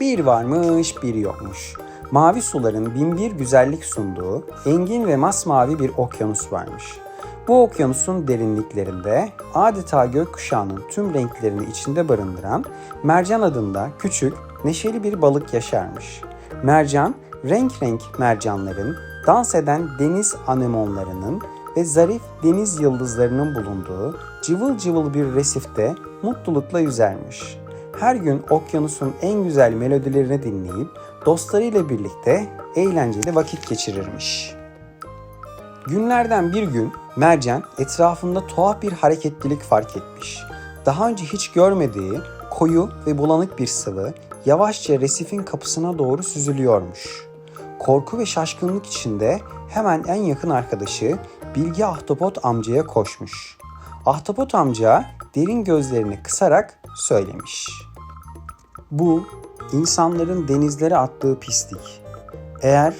Bir varmış bir yokmuş. Mavi suların binbir güzellik sunduğu engin ve masmavi bir okyanus varmış. Bu okyanusun derinliklerinde adeta gökkuşağının tüm renklerini içinde barındıran mercan adında küçük, neşeli bir balık yaşarmış. Mercan, renk renk mercanların, dans eden deniz anemonlarının ve zarif deniz yıldızlarının bulunduğu cıvıl cıvıl bir resifte mutlulukla yüzermiş. Her gün okyanusun en güzel melodilerini dinleyip dostlarıyla birlikte eğlenceli vakit geçirirmiş. Günlerden bir gün Mercan etrafında tuhaf bir hareketlilik fark etmiş. Daha önce hiç görmediği koyu ve bulanık bir sıvı yavaşça resifin kapısına doğru süzülüyormuş. Korku ve şaşkınlık içinde hemen en yakın arkadaşı Bilge Ahtapot amcaya koşmuş. Ahtapot amca derin gözlerini kısarak söylemiş. Bu insanların denizlere attığı pislik. Eğer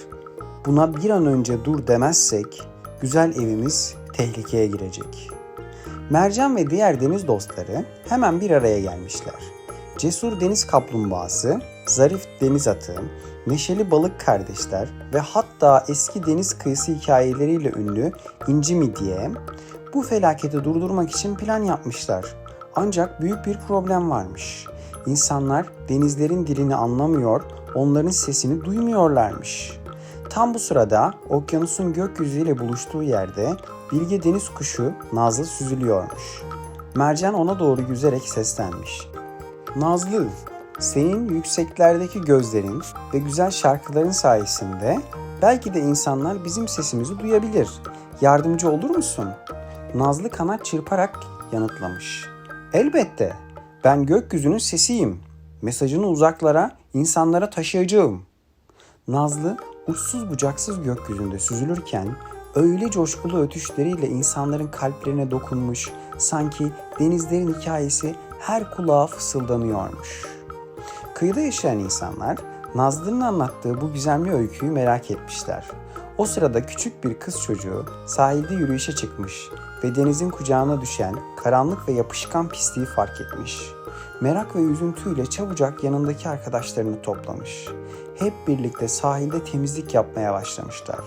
buna bir an önce dur demezsek güzel evimiz tehlikeye girecek. Mercan ve diğer deniz dostları hemen bir araya gelmişler. Cesur deniz kaplumbağası, zarif deniz atı, neşeli balık kardeşler ve hatta eski deniz kıyısı hikayeleriyle ünlü İnci Midye bu felaketi durdurmak için plan yapmışlar. Ancak büyük bir problem varmış. İnsanlar denizlerin dilini anlamıyor, onların sesini duymuyorlarmış. Tam bu sırada okyanusun gökyüzüyle buluştuğu yerde bilge deniz kuşu Nazlı süzülüyormuş. Mercan ona doğru yüzerek seslenmiş. Nazlı, senin yükseklerdeki gözlerin ve güzel şarkıların sayesinde belki de insanlar bizim sesimizi duyabilir. Yardımcı olur musun? Nazlı kanat çırparak yanıtlamış. Elbette. Ben gökyüzünün sesiyim. Mesajını uzaklara, insanlara taşıyacağım. Nazlı uçsuz bucaksız gökyüzünde süzülürken öyle coşkulu ötüşleriyle insanların kalplerine dokunmuş, sanki denizlerin hikayesi her kulağa fısıldanıyormuş. Kıyıda yaşayan insanlar Nazlı'nın anlattığı bu gizemli öyküyü merak etmişler. O sırada küçük bir kız çocuğu sahilde yürüyüşe çıkmış ve denizin kucağına düşen karanlık ve yapışkan pisliği fark etmiş. Merak ve üzüntüyle çabucak yanındaki arkadaşlarını toplamış. Hep birlikte sahilde temizlik yapmaya başlamışlar.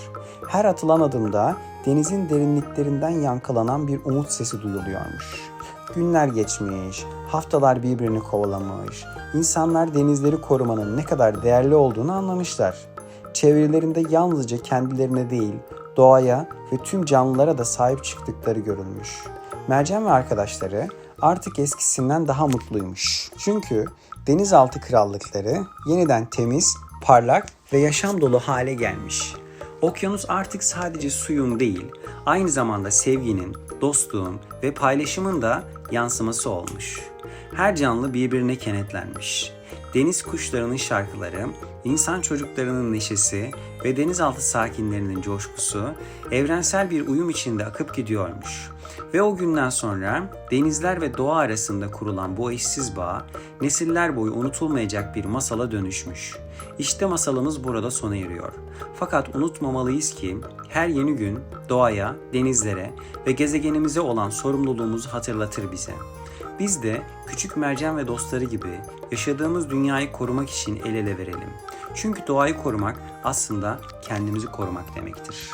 Her atılan adımda denizin derinliklerinden yankılanan bir umut sesi duyuluyormuş. Günler geçmiş, haftalar birbirini kovalamış. İnsanlar denizleri korumanın ne kadar değerli olduğunu anlamışlar. Çevrelerinde yalnızca kendilerine değil, doğaya ve tüm canlılara da sahip çıktıkları görülmüş. Mercan ve arkadaşları artık eskisinden daha mutluymuş. Çünkü denizaltı krallıkları yeniden temiz, parlak ve yaşam dolu hale gelmiş. Okyanus artık sadece suyun değil, aynı zamanda sevginin, dostluğun ve paylaşımın da yansıması olmuş. Her canlı birbirine kenetlenmiş. Deniz kuşlarının şarkıları, insan çocuklarının neşesi ve denizaltı sakinlerinin coşkusu evrensel bir uyum içinde akıp gidiyormuş. Ve o günden sonra denizler ve doğa arasında kurulan bu eşsiz bağ nesiller boyu unutulmayacak bir masala dönüşmüş. İşte masalımız burada sona eriyor. Fakat unutmamalıyız ki her yeni gün doğaya, denizlere ve gezegenimize olan sorumluluğumuzu hatırlatır bize. Biz de küçük mercan ve dostları gibi yaşadığımız dünyayı korumak için el ele verelim. Çünkü doğayı korumak aslında kendimizi korumak demektir.